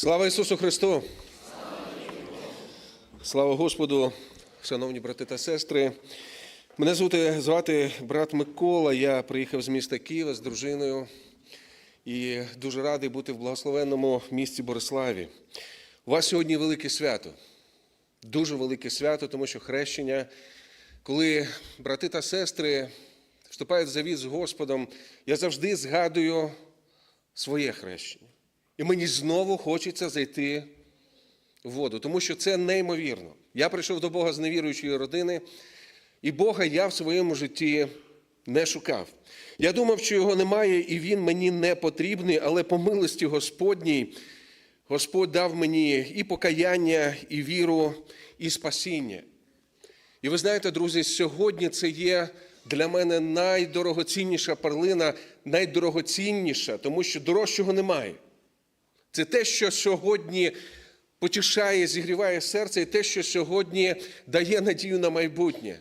Слава Ісусу Христу! Слава Господу, шановні брати та сестри. Мене звати, звати брат Микола. Я приїхав з міста Києва з дружиною і дуже радий бути в благословенному місті Бориславі. У вас сьогодні велике свято. Дуже велике свято, тому що хрещення, коли брати та сестри вступають в завіт з Господом, я завжди згадую своє хрещення. І мені знову хочеться зайти в воду, тому що це неймовірно. Я прийшов до Бога з невіруючої родини, і Бога я в своєму житті не шукав. Я думав, що його немає, і він мені не потрібний, але по милості Господній Господь дав мені і покаяння, і віру, і спасіння. І ви знаєте, друзі, сьогодні це є для мене найдорогоцінніша перлина, найдорогоцінніша, тому що дорожчого немає. Це те, що сьогодні потішає, зігріває серце, і те, що сьогодні дає надію на майбутнє.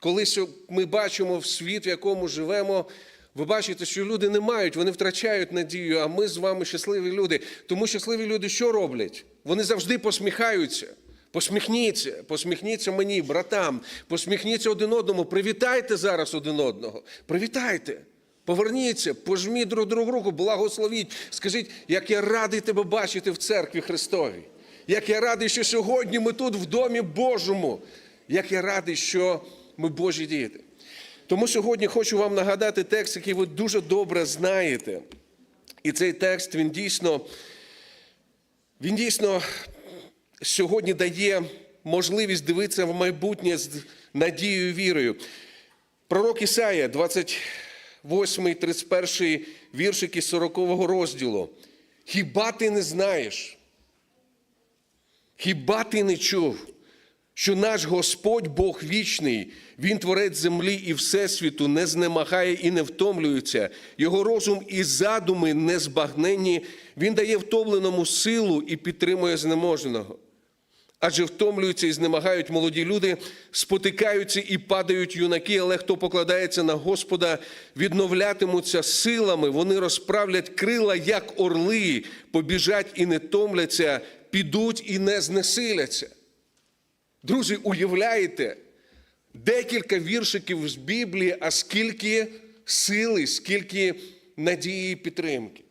Коли ми бачимо в світ, в якому живемо, ви бачите, що люди не мають, вони втрачають надію, а ми з вами щасливі люди. Тому щасливі люди що роблять? Вони завжди посміхаються. Посміхніться, посміхніться мені, братам, посміхніться один одному, привітайте зараз один одного. Привітайте. Поверніться, пожміть друг другу руку, благословіть. Скажіть, як я радий тебе бачити в церкві Христовій. Як я радий, що сьогодні ми тут в домі Божому. Як я радий, що ми Божі діти. Тому сьогодні хочу вам нагадати текст, який ви дуже добре знаєте. І цей текст, він дійсно, він дійсно сьогодні дає можливість дивитися в майбутнє з надією і вірою. Пророк Ісая, 28, 31 віршики 40 розділу. Хіба ти не знаєш? Хіба ти не чув, що наш Господь Бог вічний, Він творець землі і Всесвіту, не знемагає і не втомлюється, Його розум і задуми не збагненні, Він дає втомленому силу і підтримує знеможеного. Адже втомлюються і знемагають молоді люди, спотикаються і падають юнаки, але хто покладається на Господа, відновлятимуться силами, вони розправлять крила, як орли, побіжать і не томляться, підуть і не знесиляться. Друзі, уявляєте, декілька віршиків з Біблії, а скільки сили, скільки надії і підтримки.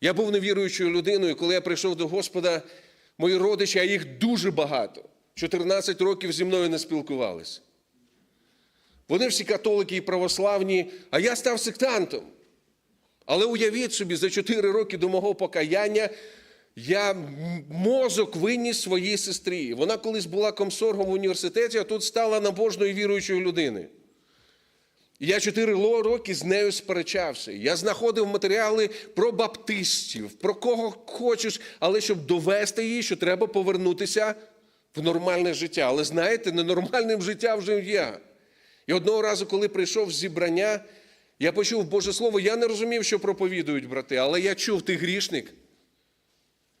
Я був невіруючою людиною, коли я прийшов до Господа. Мої родичі, а їх дуже багато. 14 років зі мною не спілкувалися. Вони всі католики і православні, а я став сектантом. Але уявіть собі, за 4 роки до мого покаяння я мозок виніс своїй сестрі. Вона колись була комсоргом в університеті, а тут стала набожною віруючою людиною. Я чотири роки з нею сперечався. Я знаходив матеріали про баптистів, про кого хочеш, але щоб довести їй, що треба повернутися в нормальне життя. Але знаєте, ненормальним життя вже я. І одного разу, коли прийшов зібрання, я почув Боже Слово, я не розумів, що проповідують брати, але я чув, ти грішник.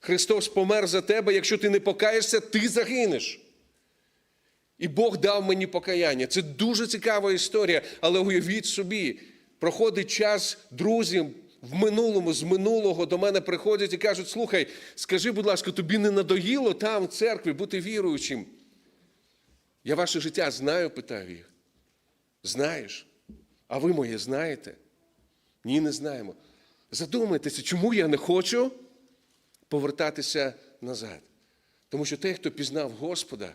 Христос помер за тебе, якщо ти не покаєшся, ти загинеш. І Бог дав мені покаяння. Це дуже цікава історія, але уявіть собі, проходить час, друзі в минулому, з минулого до мене приходять і кажуть: слухай, скажи, будь ласка, тобі не надоїло там, в церкві, бути віруючим? Я ваше життя знаю, питаю їх. Знаєш? А ви моє знаєте? Ні, не знаємо. Задумайтеся, чому я не хочу повертатися назад? Тому що той, хто пізнав Господа,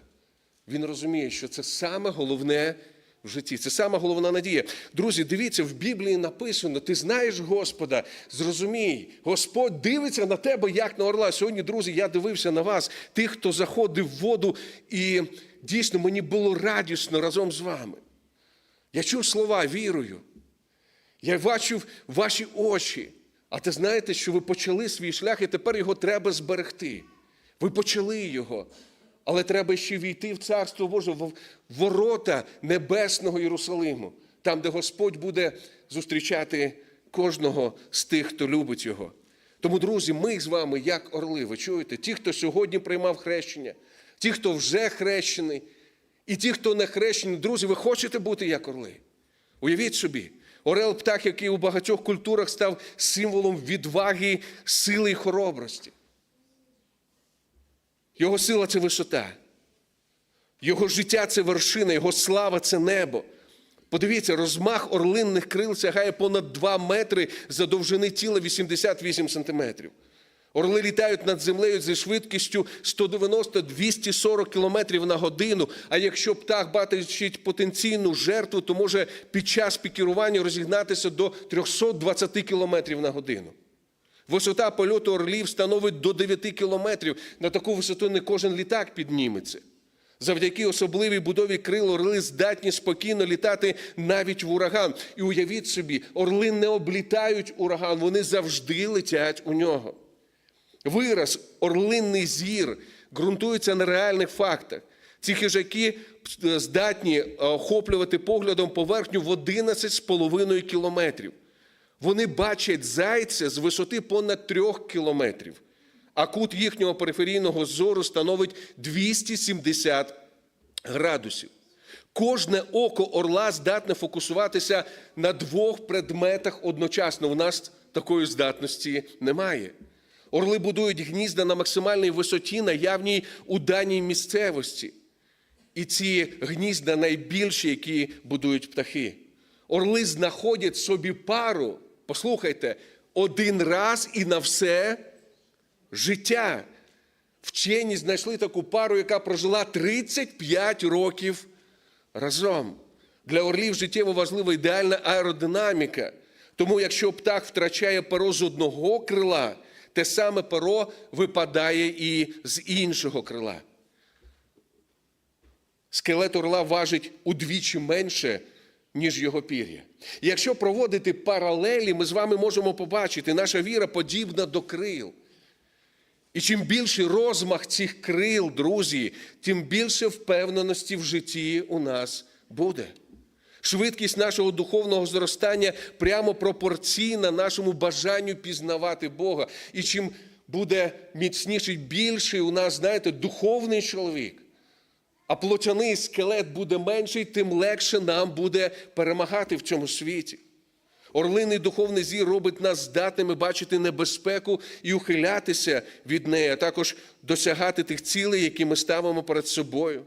він розуміє, що це саме головне в житті, це саме головна надія. Друзі, дивіться, в Біблії написано: ти знаєш Господа, зрозумій, Господь дивиться на тебе, як на орла. Сьогодні, друзі, я дивився на вас, тих, хто заходив в воду, і дійсно мені було радісно разом з вами. Я чув слова вірою. Я бачив ваші очі. А ти знаєте, що ви почали свій шлях, і тепер його треба зберегти. Ви почали його. Але треба ще війти в Царство Боже, в ворота Небесного Єрусалиму, там, де Господь буде зустрічати кожного з тих, хто любить Його. Тому, друзі, ми з вами, як орли, ви чуєте, ті, хто сьогодні приймав хрещення, ті, хто вже хрещений, і ті, хто не хрещені, друзі, ви хочете бути як орли. Уявіть собі, орел птах, який у багатьох культурах став символом відваги, сили і хоробрості. Його сила це висота. Його життя це вершина, його слава це небо. Подивіться, розмах орлинних крил сягає понад 2 метри за довжини тіла 88 сантиметрів. Орли літають над землею зі швидкістю 190-240 км на годину. А якщо птах бачить потенційну жертву, то може під час пікірування розігнатися до 320 км на годину. Висота польоту орлів становить до 9 кілометрів. На таку висоту не кожен літак підніметься. Завдяки особливій будові крил орли здатні спокійно літати навіть в ураган. І уявіть собі, орли не облітають ураган, вони завжди летять у нього. Вираз орлинний зір ґрунтується на реальних фактах. Ці хижаки здатні охоплювати поглядом поверхню в 11,5 кілометрів. Вони бачать зайця з висоти понад 3 кілометрів, а кут їхнього периферійного зору становить 270 градусів. Кожне око орла здатне фокусуватися на двох предметах одночасно. У нас такої здатності немає. Орли будують гнізда на максимальній висоті, наявній у даній місцевості. І ці гнізда найбільші, які будують птахи. Орли знаходять собі пару, послухайте, один раз і на все життя. Вчені знайшли таку пару, яка прожила 35 років разом. Для орлів життєво важлива ідеальна аеродинаміка. Тому, якщо птах втрачає перо з одного крила, те саме перо випадає і з іншого крила. Скелет орла важить удвічі менше, ніж його пір'я. Якщо проводити паралелі, ми з вами можемо побачити, наша віра подібна до крил. І чим більший розмах цих крил, друзі, тим більше впевненості в житті у нас буде. Швидкість нашого духовного зростання прямо пропорційна нашому бажанню пізнавати Бога. І чим буде міцніший, більший у нас, знаєте, духовний чоловік, а плотяний скелет буде менший, тим легше нам буде перемагати в цьому світі. Орлиний духовний зір робить нас здатними бачити небезпеку і ухилятися від неї, а також досягати тих цілей, які ми ставимо перед собою.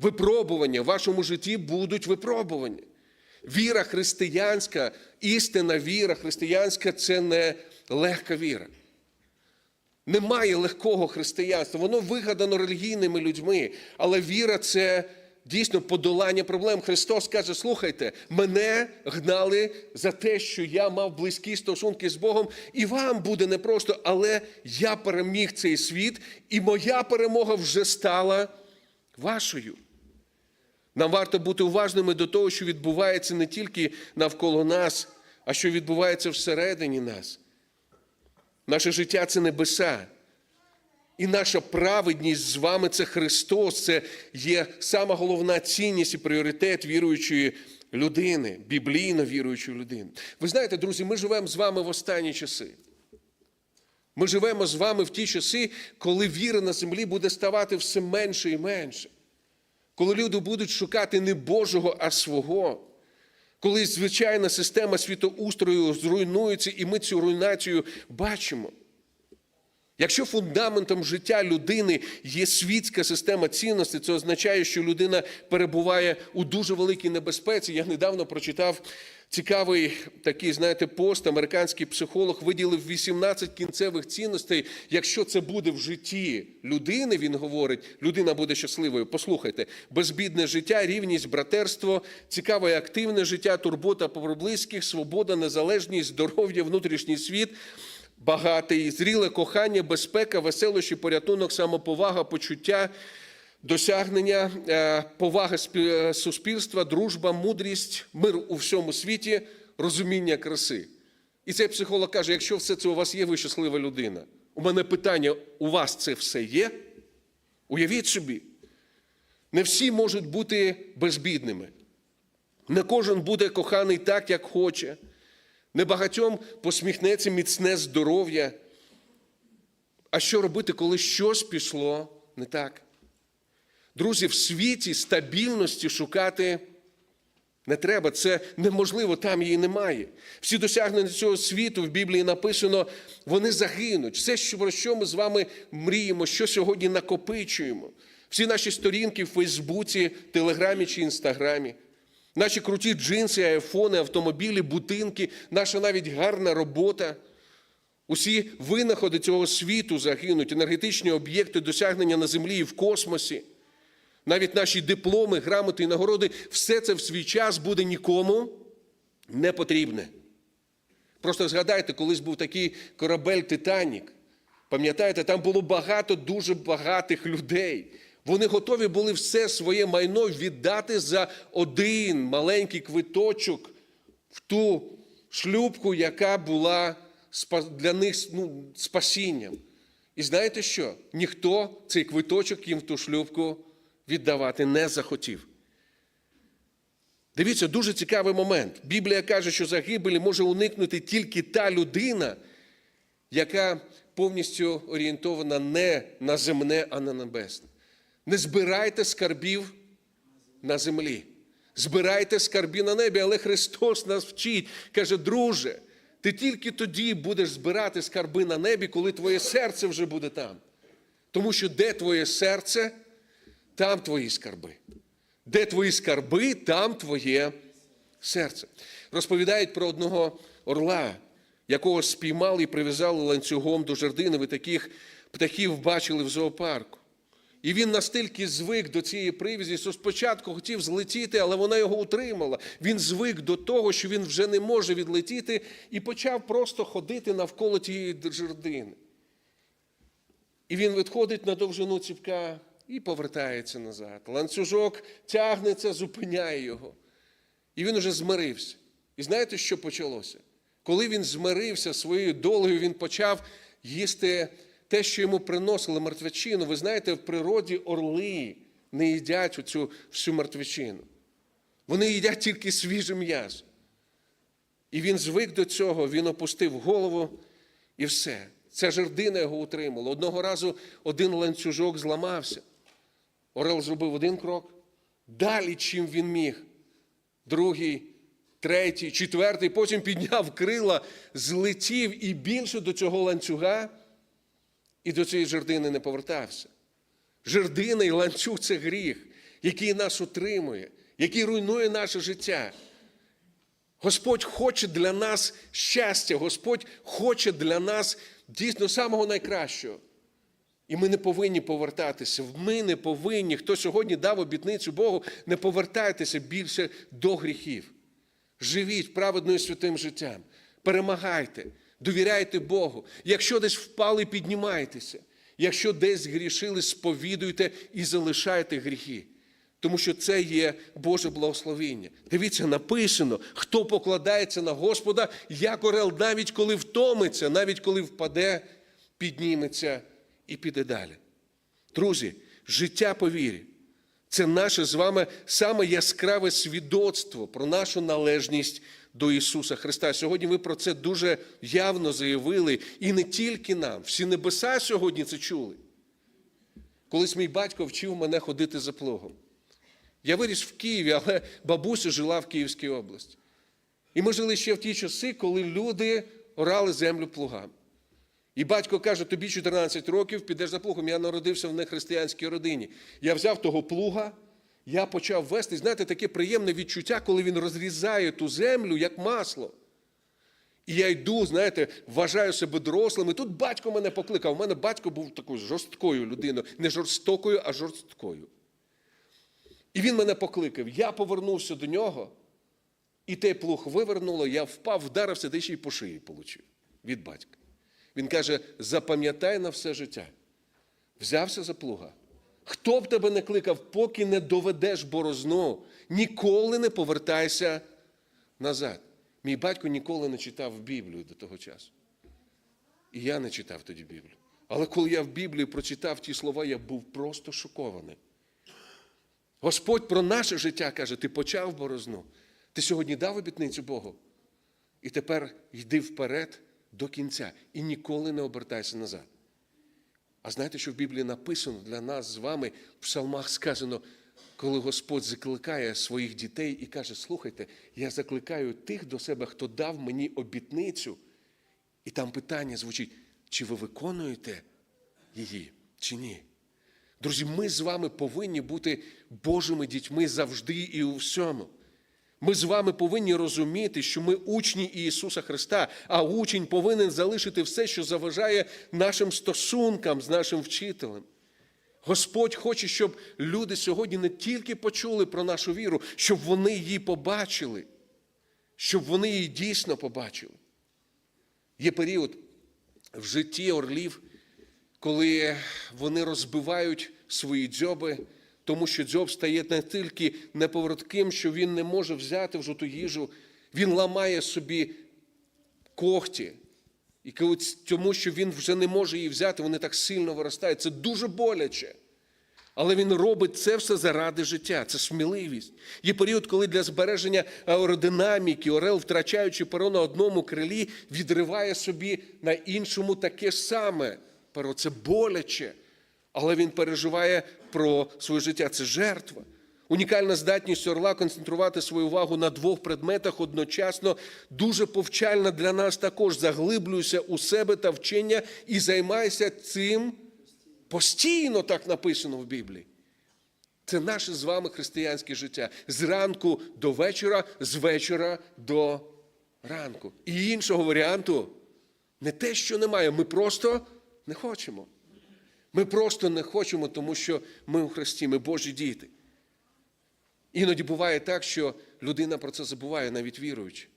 Випробування в вашому житті будуть випробування. Віра християнська, істинна віра християнська це не легка віра. Немає легкого християнства, воно вигадано релігійними людьми, але віра це дійсно подолання проблем. Христос каже: слухайте, мене гнали за те, що я мав близькі стосунки з Богом, і вам буде непросто, але я переміг цей світ, і моя перемога вже стала вашою. Нам варто бути уважними до того, що відбувається не тільки навколо нас, а що відбувається всередині нас. Наше життя це небеса. І наша праведність з вами це Христос, це є сама головна цінність і пріоритет віруючої людини, біблійно віруючої людини. Ви знаєте, друзі, ми живемо з вами в останні часи. Ми живемо з вами в ті часи, коли віра на землі буде ставати все менше і менше. Коли люди будуть шукати не Божого, а свого. Коли звичайна система світоустрою зруйнується, і ми цю руйнацію бачимо. Якщо фундаментом життя людини є світська система цінностей, це означає, що людина перебуває у дуже великій небезпеці. Я недавно прочитав цікавий такий, знаєте, пост. Американський психолог виділив 18 кінцевих цінностей. Якщо це буде в житті людини, він говорить, людина буде щасливою. Послухайте, безбідне життя, рівність, братерство, цікаве активне життя, турбота про близьких, свобода, незалежність, здоров'я, внутрішній світ багатий, зріле кохання, безпека, веселощі, порятунок, самоповага, почуття, досягнення, е, повага спі- суспільства, дружба, мудрість, мир у всьому світі, розуміння краси. І цей психолог каже: якщо все це у вас є, ви щаслива людина. У мене питання: у вас це все є? Уявіть собі, не всі можуть бути безбідними. Не кожен буде коханий так, як хоче. Небагатьом посміхнеться міцне здоров'я. А що робити, коли щось пішло не так? Друзі, в світі стабільності шукати Не треба, це неможливо, там її немає. Всі досягнення цього світу в Біблії написано, вони загинуть. Все, про що ми з вами мріємо, що сьогодні накопичуємо. Всі наші сторінки в Фейсбуці, Телеграмі чи Інстаграмі, наші круті джинси, айфони, автомобілі, будинки, наша навіть гарна робота. Усі винаходи цього світу загинуть, енергетичні об'єкти, досягнення на землі і в космосі. Навіть наші дипломи, грамоти і нагороди, все це в свій час буде нікому не потрібне. Просто згадайте, колись був такий корабель Титанік. Пам'ятаєте, там було багато дуже багатих людей. Вони готові були все своє майно віддати за один маленький квиточок в ту шлюбку, яка була для них ну, спасінням. І знаєте що? Ніхто цей квиточок їм в ту шлюбку віддавати не захотів. Дивіться, дуже цікавий момент. Біблія каже, що загибелі може уникнути тільки та людина, яка повністю орієнтована не на земне, а на небесне. Не збирайте скарбів на землі. Збирайте скарби на небі, але Христос нас вчить. Каже, друже, ти тільки тоді будеш збирати скарби на небі, коли твоє серце вже буде там. Тому що де твоє серце, там твої скарби. Де твої скарби, там твоє серце. Розповідають про одного орла, якого спіймали і прив'язали ланцюгом до жердини. Ви таких птахів бачили в зоопарку. І він настільки звик до цієї привязі, що спочатку хотів злетіти, але вона його утримала. Він звик до того, що він вже не може відлетіти, і почав просто ходити навколо тієї жердини. І він відходить на довжину ціпка і повертається назад. Ланцюжок тягнеться, зупиняє його. І він уже змирився. І знаєте, що почалося? Коли він змирився своєю долею, він почав їсти те, що йому приносили мертвечину. Ви знаєте, в природі орли не їдять оцю всю мертвечину. Вони їдять тільки свіже м'ясо. І він звик до цього, він опустив голову і все. Ця жердина його утримала. Одного разу один ланцюжок зламався. Орел зробив один крок, далі, чим він міг. Другий, третій, четвертий, потім підняв крила, злетів і більше до цього ланцюга і до цієї жердини не повертався. Жердина і ланцюг це гріх, який нас утримує, який руйнує наше життя. Господь хоче для нас щастя, Господь хоче для нас дійсно самого найкращого. І ми не повинні повертатися. Ми не повинні, хто сьогодні дав обітницю Богу, не повертайтеся більше до гріхів. Живіть праведною святим життям, перемагайте, довіряйте Богу. Якщо десь впали, піднімайтеся. Якщо десь грішили, сповідуйте і залишайте гріхи. Тому що це є Боже благословіння. Дивіться, написано, хто покладається на Господа, як орел, навіть коли втомиться, навіть коли впаде, підніметься і піде далі. Друзі, життя по вірі це наше з вами саме яскраве свідоцтво про нашу належність до Ісуса Христа. Сьогодні ви про це дуже явно заявили, і не тільки нам. Всі небеса сьогодні це чули. Колись мій батько вчив мене ходити за плугом. Я виріс в Києві, але бабуся жила в Київській області. І ми жили ще в ті часи, коли люди орали землю плугами. І батько каже: тобі 14 років, підеш за плугом. Я народився в нехристиянській родині. Я взяв того плуга, я почав вести. Знаєте, таке приємне відчуття, коли він розрізає ту землю, як масло. І я йду, знаєте, вважаю себе дорослим. І тут батько мене покликав. У мене батько був такою жорсткою людиною, не жорстокою, а жорсткою. І він мене покликав. Я повернувся до нього, і той плуг вивернуло, я впав, вдарився, де ще й по шиї получив від батька. Він каже: запам'ятай на все життя. Взявся за плуга. Хто б тебе не кликав, поки не доведеш борозну, ніколи не повертайся назад. Мій батько ніколи не читав Біблію до того часу. І я не читав тоді Біблію. Але коли я в Біблії прочитав ті слова, я був просто шокований. Господь про наше життя каже: ти почав борозну. Ти сьогодні дав обітницю Богу. І тепер йди вперед до кінця і ніколи не обертайся назад. А знаєте, що в Біблії написано для нас з вами, в псалмах сказано: коли Господь закликає своїх дітей і каже: слухайте, я закликаю тих до себе, хто дав мені обітницю. І там питання звучить: чи ви виконуєте її, чи ні? Друзі, ми з вами повинні бути Божими дітьми завжди і у всьому. Ми з вами повинні розуміти, що ми учні Ісуса Христа, а учень повинен залишити все, що заважає нашим стосункам з нашим вчителем. Господь хоче, щоб люди сьогодні не тільки почули про нашу віру, щоб вони її побачили, щоб вони її дійсно побачили. Є період в житті орлів, коли вони розбивають свої дзьоби, тому що дзьоб стає не тільки неповоротким, що він не може взяти вже ту їжу, він ламає собі когті. І тому, що він вже не може її взяти, вони так сильно виростають. Це дуже боляче. Але він робить це все заради життя, це сміливість. Є період, коли для збереження аеродинаміки Орел, втрачаючи перо на одному крилі, відриває собі на іншому таке саме перо. Це боляче. Але він переживає про своє життя. Це жертва. Унікальна здатність орла концентрувати свою увагу на двох предметах одночасно дуже повчальна для нас також. Заглиблюйся у себе та вчення і займайся цим Постійно так написано в Біблії. Це наше з вами християнське життя. Зранку до вечора, з вечора до ранку. І іншого варіанту не те, що немає. Ми просто не хочемо. Ми просто не хочемо, тому що ми у Христі, ми Божі діти. Іноді буває так, що людина про це забуває, навіть віруючи.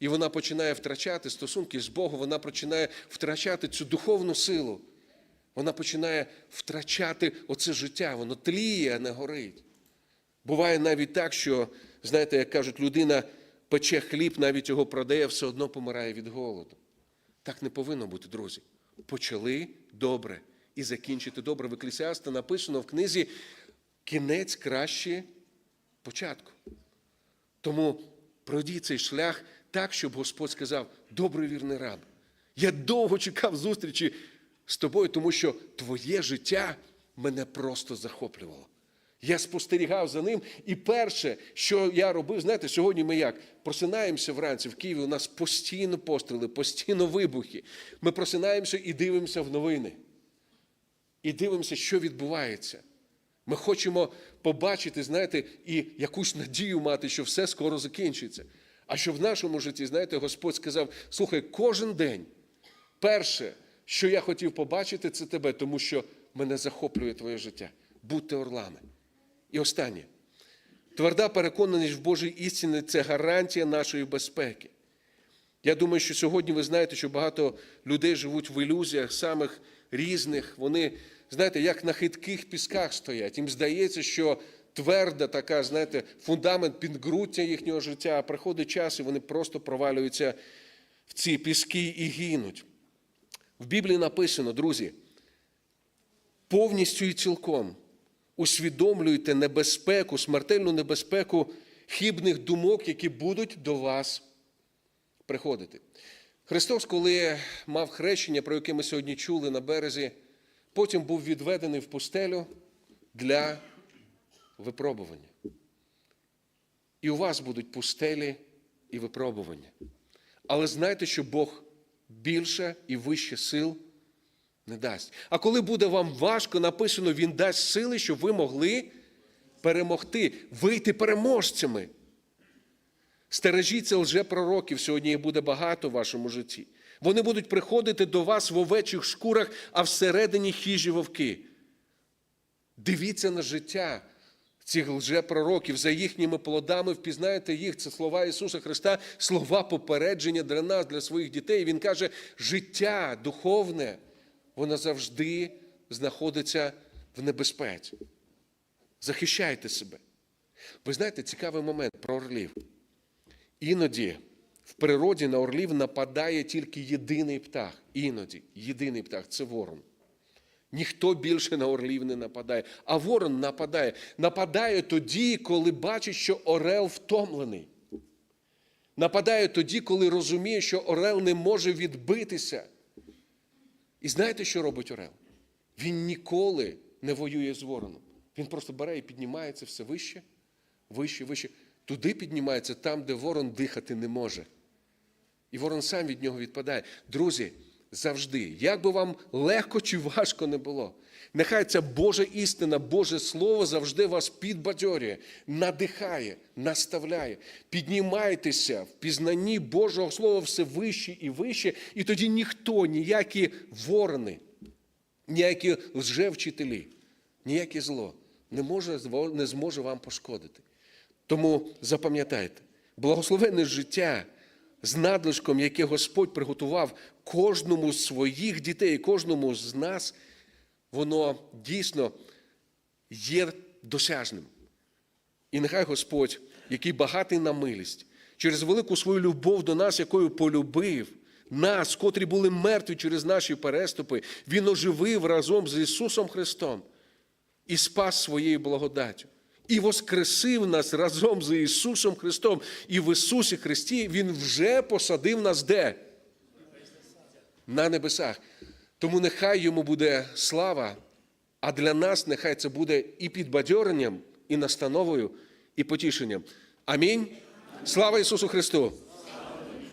І вона починає втрачати стосунки з Богом, вона починає втрачати цю духовну силу. Вона починає втрачати оце життя, воно тліє, а не горить. Буває навіть так, що, знаєте, як кажуть, людина пече хліб, навіть його продає, все одно помирає від голоду. Так не повинно бути, друзі. Почали добре і закінчити добре. В Еклесіаста написано в книзі кінець краще початку. Тому пройдіть цей шлях так, щоб Господь сказав: добрий вірний раб. Я довго чекав зустрічі з тобою, тому що твоє життя мене просто захоплювало. Я спостерігав за ним, і перше, що я робив, знаєте, сьогодні ми як просинаємося вранці в Києві. У нас постійно постріли, постійно вибухи. Ми просинаємося і дивимося в новини. І дивимося, що відбувається. Ми хочемо побачити, знаєте, і якусь надію мати, що все скоро закінчиться. А що в нашому житті, знаєте, Господь сказав: слухай, кожен день, перше, що я хотів побачити, це тебе, тому що мене захоплює твоє життя. Будьте орлами. І останнє. Тверда переконаність в Божій істині це гарантія нашої безпеки. Я думаю, що сьогодні ви знаєте, що багато людей живуть в ілюзіях самих різних. Вони, знаєте, як на хитких пісках стоять. Їм здається, що тверда така, знаєте, фундамент підґрунтя їхнього життя, а приходить час, і вони просто провалюються в ці піски і гинуть. В Біблії написано, друзі, повністю і цілком усвідомлюйте небезпеку, смертельну небезпеку хибних думок, які будуть до вас приходити. Христос, коли мав хрещення, про яке ми сьогодні чули на березі, потім був відведений в пустелю для випробування. І у вас будуть пустелі і випробування. Але знайте, що Бог більше і вище сил не дасть. А коли буде вам важко, написано, Він дасть сили, щоб ви могли перемогти, вийти переможцями. Стережіться лжепророків, сьогодні їх буде багато в вашому житті. Вони будуть приходити до вас в овечих шкурах, а всередині хижі вовки. Дивіться на життя цих лжепророків, за їхніми плодами впізнаєте їх. Це слова Ісуса Христа, слова попередження для нас, для своїх дітей. Він каже, життя духовне, воно завжди знаходиться в небезпеці. Захищайте себе. Ви знаєте, цікавий момент про орлів. Іноді в природі на орлів нападає тільки єдиний птах. Іноді єдиний птах це ворон. Ніхто більше на орлів не нападає. А ворон нападає. Нападає тоді, коли бачить, що орел втомлений. Нападає тоді, коли розуміє, що орел не може відбитися. І знаєте, що робить орел? Він ніколи не воює з вороном. Він просто бере і піднімається все вище, вище, вище. Туди піднімається там, де ворон дихати не може. І ворон сам від нього відпадає. Друзі, завжди, як би вам легко чи важко не було, нехай ця Божа істина, Боже Слово завжди вас підбадьорює, надихає, наставляє. Піднімайтеся в пізнанні Божого Слова все вище і вище, і тоді ніхто, ніякі ворони, ніякі лжевчителі, ніяке зло не, може, не зможе вам пошкодити. Тому запам'ятайте, благословенне життя з надлишком, яке Господь приготував кожному з своїх дітей, кожному з нас, воно дійсно є досяжним. І нехай Господь, який багатий на милість, через велику свою любов до нас, якою полюбив нас, котрі були мертві через наші переступи, Він оживив разом з Ісусом Христом і спас своєю благодаттю. І воскресив нас разом з Ісусом Христом. І в Ісусі Христі Він вже посадив нас де? На небесах. Тому нехай йому буде слава, а для нас нехай це буде і підбадьоренням, і настановою, і потішенням. Амінь. Слава Ісусу Христу!